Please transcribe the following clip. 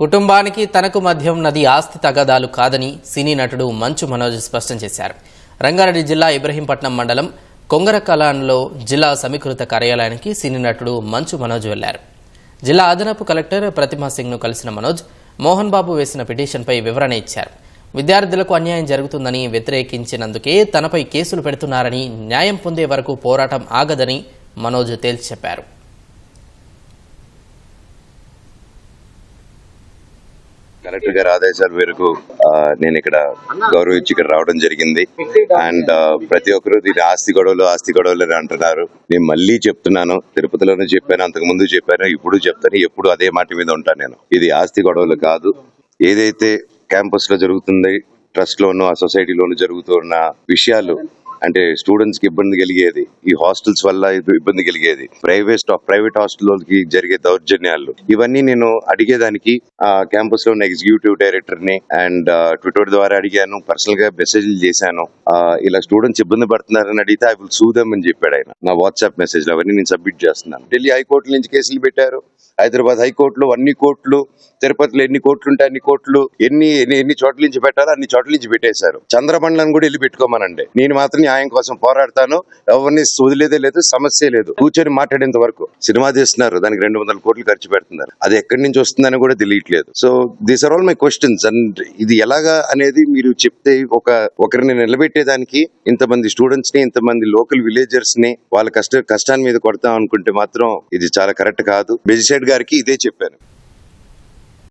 కుటుంబానికి తనకు మధ్య ఉన్నది ఆస్తి తగాదాలు కాదని సినీ నటుడు మంచు మనోజ్ స్పష్టం చేశారు. రంగారెడ్డి జిల్లా ఇబ్రహీంపట్నం మండలం కొంగరకలాన్లో జిల్లా సమీకృత కార్యాలయానికి సినీ నటుడు మంచు మనోజ్ వెళ్ళారు. జిల్లా అదనపు కలెక్టర్ ప్రతిమా సింగ్ను కలిసిన మనోజ్ మోహన్ బాబు వేసిన పిటిషన్పై వివరణ ఇచ్చారు. విద్యార్థులకు అన్యాయం జరుగుతుందని వ్యతిరేకించినందుకే తనపై కేసులు పెడుతున్నారని న్యాయం పొందే వరకు పోరాటం ఆగదని మనోజ్ తేల్చి చెప్పారు. కలెక్టర్ గారి ఆదేశాల మేరకు నేను ఇక్కడ గౌరవించి ఇక్కడ రావడం జరిగింది. అండ్ ప్రతి ఒక్కరు దీని ఆస్తి గొడవలు ఆస్తి గొడవలు అని అంటున్నారు. నేను మళ్ళీ చెప్తున్నాను తిరుపతిలోనే చెప్పాను అంతకు ముందు చెప్పాను ఇప్పుడు చెప్తాను ఎప్పుడు అదే మాట మీద ఉంటాను నేను. ఇది ఆస్తి గొడవలు కాదు. ఏదైతే క్యాంపస్లో జరుగుతుంది ట్రస్ట్ లోను ఆ సొసైటీలోను జరుగుతున్న విషయాలు అంటే స్టూడెంట్స్కి ఇబ్బంది కలిగేది. ఈ హాస్టల్స్ వల్ల ఇబ్బంది కలిగేది. ప్రైవేట్ ప్రైవేట్ హాస్టల్కి జరిగే దౌర్జన్యాలు. ఇవన్నీ నేను అడిగేదానికి క్యాంపస్లో ఉన్న ఎగ్జిక్యూటివ్ డైరెక్టర్ని అండ్ ట్విట్టర్ ద్వారా అడిగాను. పర్సనల్గా మెసేజ్లు చేశాను. ఇలా స్టూడెంట్స్ ఇబ్బంది పడుతున్నారని అడిగితే ఐ విల్ సూదమ్ అని చెప్పాడు ఆయన. నా వాట్సాప్ మెసేజ్ అవన్నీ నేను సబ్మిట్ చేస్తున్నాను. ఢిల్లీ హైకోర్టు నుంచి కేసులు పెట్టారు. హైదరాబాద్ హైకోర్టులో అన్ని కోర్టులు తిరుపతిలో ఎన్ని కోర్టులు ఉంటాయి అన్ని కోర్టులు ఎన్ని ఎన్ని ఎన్ని చోట్ల నుంచి పెట్టారో అన్ని చోట్ల నుంచి పెట్టేశారు. చంద్రమండలం కూడా వెళ్ళి పెట్టుకోమనండి. నేను మాత్రం న్యాయం కోసం పోరాడతాను. ఎవరిని వదిలేదే లేదు సమస్య లేదు. కూర్చొని మాట్లాడేంత వరకు సినిమా తీస్తున్నారు. దానికి రెండు వందల కోట్లు ఖర్చు పెడుతున్నారు. అది ఎక్కడి నుంచి వస్తుందని కూడా తెలియట్లేదు. So these are all my questions and ఇది ఎలాగా అనేది మీరు చెప్తే ఒక ఒకరిని నిలబెట్టేదానికి ఇంతమంది స్టూడెంట్స్ని ఇంతమంది లోకల్ విలేజర్స్ని వాళ్ళ కష్ట కష్టాన్ని మీద కొడతాం అనుకుంటే మాత్రం ఇది చాలా కరెక్ట్ కాదు. మెజిస్ట్రేట్ గారికి ఇదే చెప్పాను.